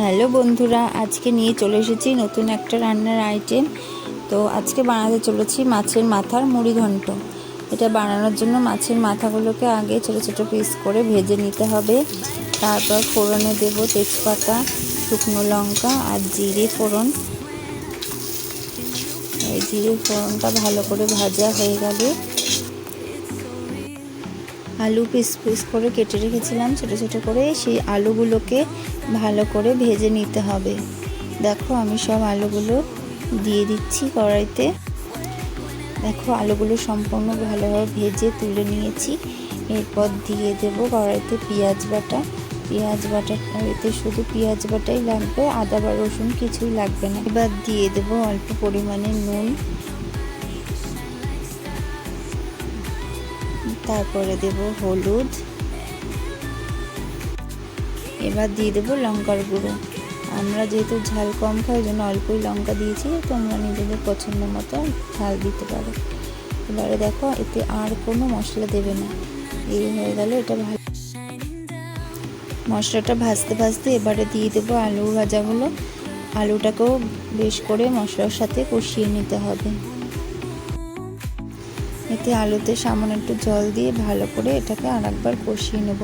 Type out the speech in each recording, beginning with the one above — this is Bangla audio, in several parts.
হ্যালো বন্ধুরা, আজকে নিয়ে চলে এসেছি নতুন একটা রান্নার আইটেম তো আজকে বানাতে চলেছি মাছের মাথার মুড়ি ঘন্ট। এটা বানানোর জন্য মাছের মাথাগুলোকে আগে ছোটো ছোটো পিস করে ভেজে নিতে হবে। তারপর ফোড়নে দেব তেজপাতা, শুকনো লঙ্কা আর জিরে ফোড়ন। এই জিরে ফোড়নটা ভালো করে ভাজা হয়ে গেলে আলু পিস পিস করে কেটে রেখেছিলাম ছোটো ছোটো করে। সেই আলুগুলোকে ভালো করে ভেজে নিতে হবে। দেখো আমি সব আলুগুলো দিয়ে দিচ্ছি কড়াইতে। দেখো আলুগুলো সম্পূর্ণ ভালোভাবে ভেজে তুলে নিয়েছি। এরপর দিয়ে দেবো কড়াইতে পেঁয়াজ বাটা। পেঁয়াজ বাটা এতে শুধু পেঁয়াজ বাটাই লাগবে, আদা বা রসুন কিছুই লাগবে না। এবার দিয়ে দেবো অল্প পরিমাণে নুন। তারপরে দেব হলুদ। এবার দিয়ে দেবো লঙ্কার গুঁড়ো। আমরা যেহেতু ঝাল কম খাই জন্য অল্পই লঙ্কা দিয়েছি, তোমরা নিজেদের পছন্দ মতো ঝাল দিতে পারো। এবারে দেখো, এতে আর কোনো মশলা দেবে না। এই হয়ে গেল, এটা ভালো। মশলাটা ভাজতে ভাজতে এবারে দিয়ে দেবো আলু ভাজাগুলো। আলুটাকেও বেশ করে মশলার সাথে কষিয়ে নিতে হবে। এতে আলুতে সামান্য একটু জল দিয়ে ভালো করে এটাকে আর একবার কষিয়ে নেব।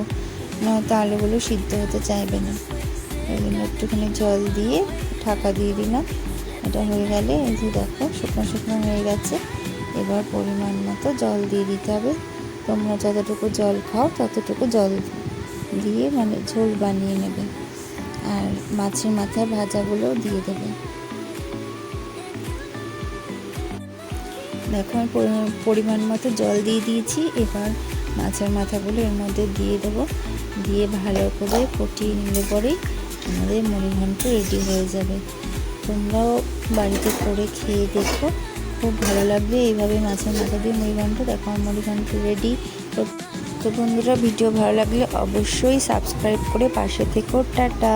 নয়তো আলুগুলো সিদ্ধ হতে চাইবে না। ওই জন্য একটুখানি জল দিয়ে ঢাকা দিয়ে দিলাম। এটা হয়ে গেলে এই যে দেখো, শুকনো শুকনো হয়ে গেছে। এবার পরিমাণ মতো জল দিয়ে দিতে হবে। তোমরা যতটুকু জল খাও ততটুকু জল দিয়ে মানে ঝোল বানিয়ে নেবে। আর মাছের মাথায় ভাজাগুলো দিয়ে দেবে। দেখো পরিমাণ মতো জল দিয়ে দিয়েছি। এবার মাছের মাথাগুলো এর মধ্যে দিয়ে দেবো। দিয়ে ভালো করে ফুটিয়ে নিলে পরেই আমাদের মুড়িঘণ্ট রেডি হয়ে যাবে। তোমরাও বাড়িতে করে খেয়ে দেখো। খুব ভালো লাগবে এইভাবে মাছের মাথা দিয়ে মুড়িঘণ্ট। দেখো, আমার মুড়িঘণ্ট রেডি তো তো বন্ধুরা, ভিডিও ভালো লাগলে অবশ্যই সাবস্ক্রাইব করে পাশে থেকো। টাটা!